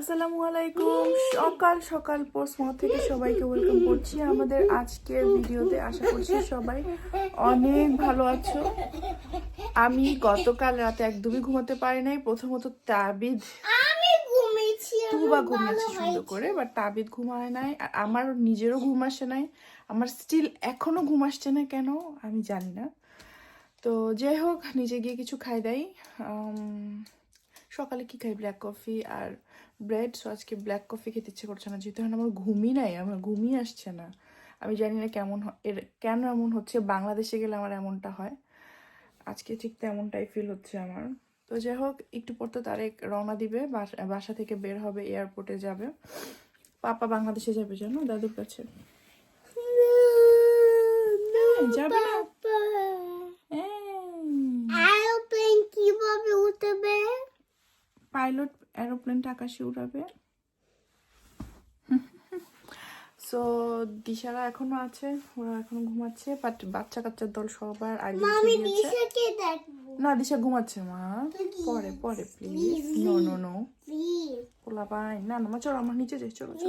আসসালামু আলাইকুম। সকাল সকাল পোস্টমো থেকে সবাইকে ওয়েলকাম করছি। আমাদের আজকের ভিডিওতে আশা করছি সবাই অনেক ভালো আছো। আমি গতকাল রাতে একদমই ঘুমাতে পারি নাই। প্রথমত তাবিদ তুবা ঘুমিয়েছে সুন্দর করে বাট তাবিদ ঘুমায় নাই। আর আমার নিজেরও ঘুম আসে নাই। আমার স্টিল এখনও ঘুম আসছে না কেন আমি জানি না। তো যাই হোক নিজে গিয়ে কিছু খাই দেয় সকালে কি খাই? ব্ল্যাক কফি আর ব্রেড সো আজকে ব্ল্যাক কফি খেতে ইচ্ছে করছে না যেহেতু আমার ঘুমই নাই আমার ঘুমই আসছে না। আমি জানি না কেমন এর কেন এমন হচ্ছে বাংলাদেশে গেলে আমার এমনটা হয়। আজকে ঠিক তেমনটাই ফিল হচ্ছে আমার। তো যাই হোক একটু পর তো তারেক রওনা দিবে বাসা বাসা থেকে বের হবে এয়ারপোর্টে যাবে। পাপা বাংলাদেশে যাবে জানো দাদুর কাছে। যাবে না। পাইলট এরোপ্লেনটা আকাশে উড়াবে। সো দিশারা এখনও আছে ওরা এখনও ঘুমাচ্ছে বাট বাচ্চা কাচ্চার দল সবার আগে না দিশা ঘুমাচ্ছে মা। পরে পরে please no no no please পোলা পাই না না মা চলো আমার নিচে যাই চলো চলো।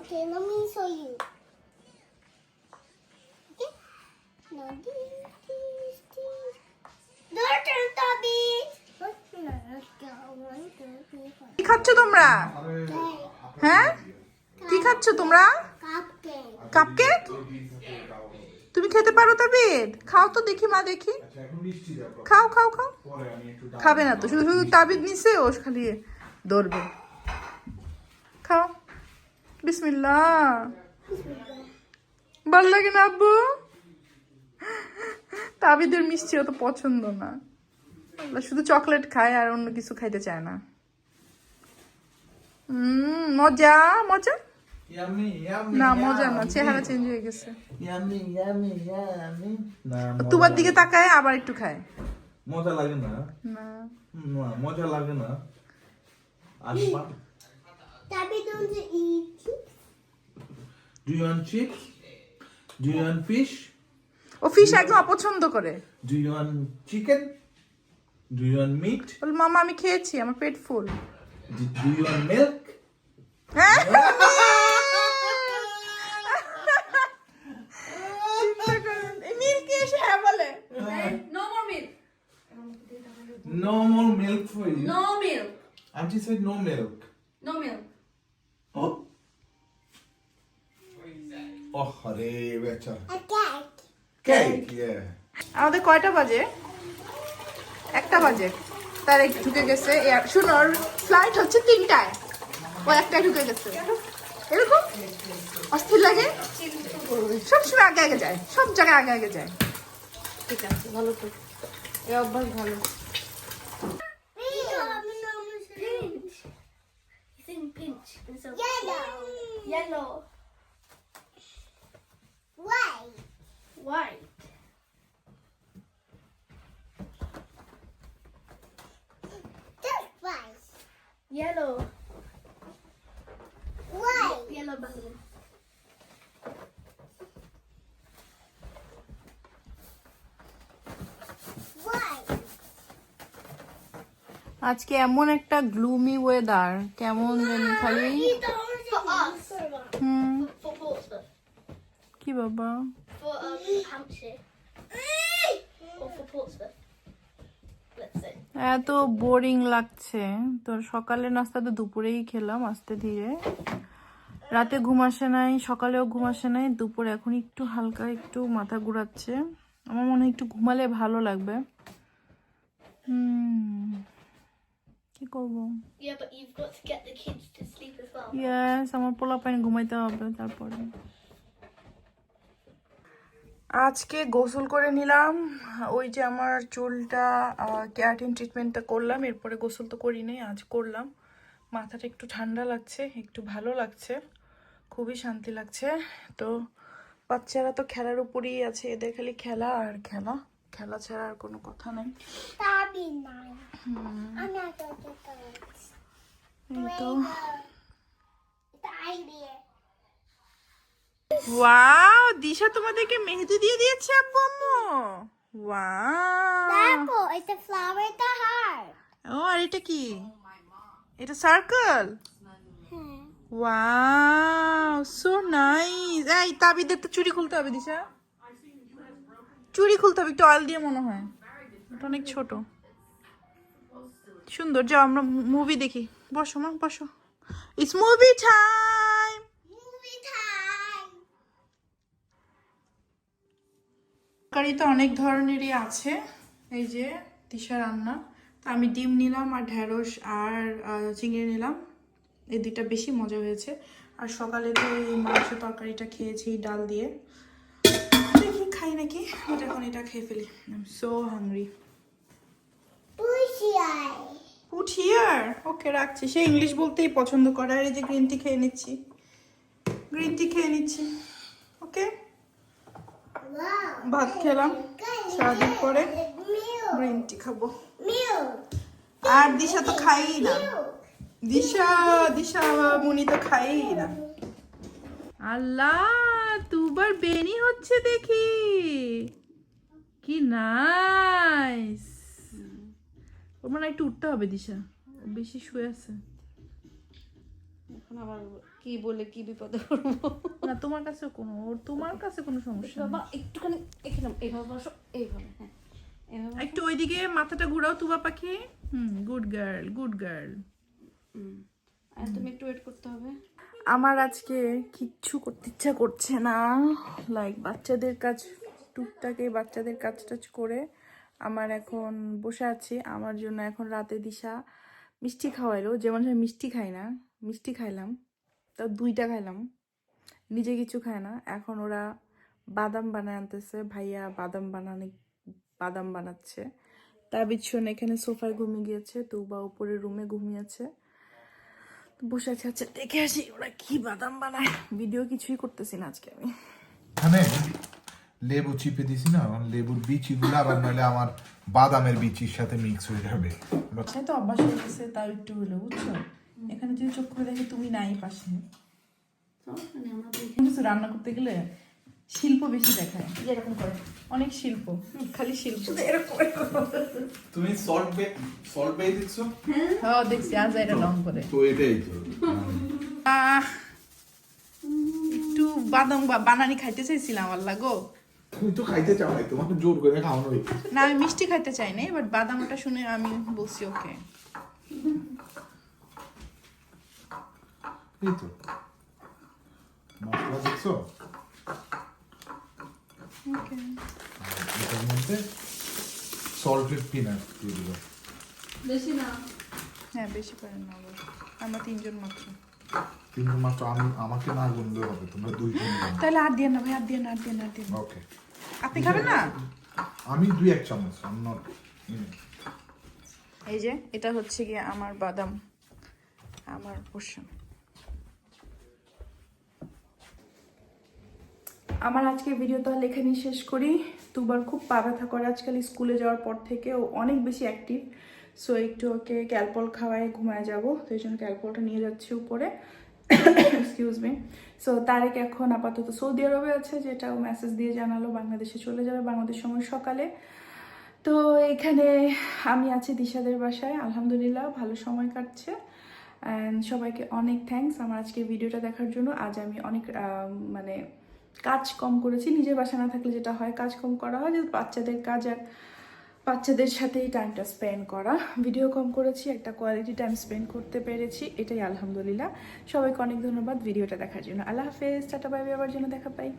Okay, me show you. কি খাচ্ছ তোমরা? হ্যাঁ? কি খাচ্ছ তোমরা? কাপকেক তুমি খেতে পারো তাবিদ? খাও তো দেখি মা দেখি। খাও খাও খাও। খাবে না তো শুধু শুধু তাবিদ নিছে ও খালি খাও বিসমিল্লাহ। ভালো লাগে না আব্বু? তাবিদের মিষ্টি অত পছন্দ না। শুধু চকলেট খায় আর অন্য কিছু খাইতে চায় না। মজা? মজা? না মজা না চেহারা চেঞ্জ হয়ে গেছে। তোমার দিকে তাকায় আবার একটু খায়। মজা লাগে না? না। না, মজা লাগে না। আসবা Do you want chips? Do you want fish? ও ফিশ একদম অপছন্দ করে Do you want chicken? Do you want meat? বল মামা আমি খেয়েছি আমার পেট full Do do you want milk? হ্যাঁ মিল্কি এসে হ্যাঁ বলে No more milk. No more milk for you. No milk. Auntie said no milk. No milk. Oh, হরে বেচা। A cake. Cake, yeah. আমাদের কয়টা বাজে? একটা বাজে। তার এক ঢুকে গেছে এয়ার শুনো ফ্লাইট হচ্ছে তিনটায়। ও একটায় ঢুকে গেছে। এরকম? অস্থির লাগে? সবসময় আগে আগে যায়। সব জায়গায় আগে আগে যায়। ঠিক আছে ভালো তো এই অভ্যাস ভালো। Pinch. Pinch. Yellow. yellow, White. white. Just white. Yellow. White. Yellow balloon. White. আজকে এমন একটা গ্লুমি ওয়েদার কেমন জানি খালি বাবা For um, Hampshire. Or for Portsmouth. Let's say. এত বোরিং লাগছে তো সকালে নাস্তা তো দুপুরেই খেলাম আস্তে ধীরে রাতে ঘুম আসে নাই সকালেও ঘুম আসে নাই দুপুরে এখন একটু হালকা একটু মাথা ঘুরাচ্ছে আমার মনে হয় একটু ঘুমালে ভালো লাগবে হুম কি করব. ইয়েস আমার পোলা পাইন ঘুমাইতে হবে তারপরে আজকে গোসল করে নিলাম। ওই যে আমার চুলটা ক্যারাটিন ট্রিটমেন্টটা করলাম এরপরে গোসল তো করি নাই আজ করলাম। মাথাটা একটু ঠান্ডা লাগছে একটু ভালো লাগছে খুবই শান্তি লাগছে। তো বাচ্চারা তো খেলার উপরেই আছে এদের খালি খেলা আর খেলা। খেলা ছাড়া আর কোনো কথা নেই। তো. ওয়াও! দিশা তোমাদেরকে মেহেদি দিয়ে দিয়েছে আব্বু আম্মু? Wow it's a flower the heart. ও আর এটা কি? এটা সার্কেল ওয়াও সো নাইস এই তাবিদের তো চুরি খুলতে হবে দিশা। চুরি খুলতে হবে একটু অয়েল দিয়ে মনে হয়। ওটা অনেক ছোট। সুন্দর যাও আমরা মুভি দেখি। বসো মা বসো। ইটস মুভি টাইম তরকারি তো অনেক ধরনেরই আছে। এই যে তিশা রান্না। তো আমি ডিম নিলাম আর ঢ্যাঁড়স আর চিংড়ি নিলাম। এই দুইটা বেশি মজা হয়েছে। আর সকালে তো এই মাংস তরকারিটা খেয়েছি ডাল দিয়ে। দেখি খাই নাকি? এটা এখন এটা খেয়ে ফেলি। So hungry Bushy eye. Put here okay রাখছি। সে ইংলিশ বলতেই পছন্দ করে। আর এই যে গ্রিন টি খেয়ে নিচ্ছি। গ্রিন টি খেয়ে নিচ্ছি। ওকে. ভাত খেলাম সারাদিন পরে. গ্রিন টি খাব। আর দিশা তো খাই না। দিশা দিশা মুনি তো খাই না। আল্লাহ দুবার বেনি হচ্ছে দেখি। কি নাইস ওর মানে একটু উঠতে হবে দিশা। বেশি শুয়ে আছে। এখন আবার কি বলে কি বিপদে পড়ব না তোমার কাছে কোনো ওর তোমার কাছে কোনো সমস্যা বাবা একটুখানি এখানে এইভাবে বসো এইভাবে হ্যাঁ। একটু ওইদিকে মাথাটা ঘুরাও তুবা পাখি hmm good girl good girl. আর তুমি একটু ওয়েট করতে হবে। আমার আজকে কিচ্ছু করতে ইচ্ছা করছে না। লাইক বাচ্চাদের কাজ টুকটাকে বাচ্চাদের কাজ টাজ করে আমার এখন বসে আছি। আমার জন্য এখন রাতে দিশা মিষ্টি খাওয়াইলো যেমন মিষ্টি খাই না মিষ্টি খাইলাম। তাও দুইটা খাইলাম। নিজে কিছু খায় না। এখন ওরা বাদাম বানায় আনতেছে। ভাইয়া বাদাম বানানে বাদাম বানাচ্ছে। তার বিছনে এখানে সোফায় ঘুমিয়ে গিয়েছে। তুবা উপরে রুমে ঘুমিয়েছে বসে আছে আচ্ছা দেখে আসি ওরা কি বাদাম বানায়। ভিডিও কিছুই করতেছি না আজকে আমি। এখানে লেবু চিপে দিছি না লেবুর বিচিগুলো আবার নইলে আমার বাদামের বিচির সাথে মিক্স হয়ে যাবে। তো অভ্যাস হয়ে গেছে তাও একটু হলো বুঝছ? এখানে যদি চোখ করে দেখে তুমি নাই পাশে। কিছু রান্না করতে গেলে শিল্প বেশি দেখায়। এরকম করে। অনেক শিল্প। খালি শিল্প। এরকম তুমি সল্ট বে সল্ট বে দিচ্ছ? হ্যাঁ। দেখছি আজ এটা লং করে। তো এটাই তো। আহ, একটু বাদাম বা বানানি খাইতে চাইছিলাম আল্লাহ গো। তুমি তো খাইতে চাও নাই তোমাকে জোর করে খাওয়ানো হয়েছে। না আমি মিষ্টি খাইতে চাই নাই বাট বাদামটা শুনে আমি বলছি ওকে এই তো মশলা ওকে এটার মধ্যে সল্টেড পিনাট দিয়ে দিল বেশি না। হ্যাঁ বেশি পারেন না আমরা তিনজন মাত্র। তিনজন মাত্র আমি আমাকে না গুনলে হবে তোমরা দুইজন তাহলে আর দিয়ে না ভাই আর দিয়ে না আর দিয়ে না আর দিয়ে ওকে আপনি খাবেন না? আমি দুই এক চামচ আমি নট এই যে এটা হচ্ছে গিয়ে আমার বাদাম আমার পোষণ আমার আজকে ভিডিও তাহলে এখানেই শেষ করি। দুবার খুব পা ব্যথা করে আজকাল স্কুলে যাওয়ার পর থেকে ও অনেক বেশি অ্যাক্টিভ সো একটু ওকে ক্যালপল খাওয়ায় ঘুমায় যাব, তো এই জন্য ক্যালপলটা নিয়ে যাচ্ছি উপরে। এক্সকিউজ মি সো তারেক এখন আপাতত সৌদি আরবে আছে, যেটা ও মেসেজ দিয়ে জানালো, বাংলাদেশে চলে যাবে বাংলাদেশ সময় সকালে। তো, এখানে আমি আছি দিশাদের বাসায়, আলহামদুলিল্লাহ, ভালো সময় কাটছে। অ্যান্ড সবাইকে অনেক থ্যাঙ্কস আমার আজকে ভিডিওটা দেখার জন্য। আজ আমি অনেক মানে কাজ কম করেছি, নিজের বাসা না থাকলে যেটা হয়, কাজ কম করা হয় যে বাচ্চাদের কাজ আর বাচ্চাদের সাথেই টাইমটা স্পেন্ড করা। ভিডিও কম করেছি, একটা কোয়ালিটি টাইম স্পেন্ড করতে পেরেছি, এটাই আলহামদুলিল্লাহ। সবাইকে অনেক ধন্যবাদ ভিডিওটা দেখার জন্য। আল্লাহ হাফেজ, টাটা বাই বাই আবার জন্য দেখা পাই।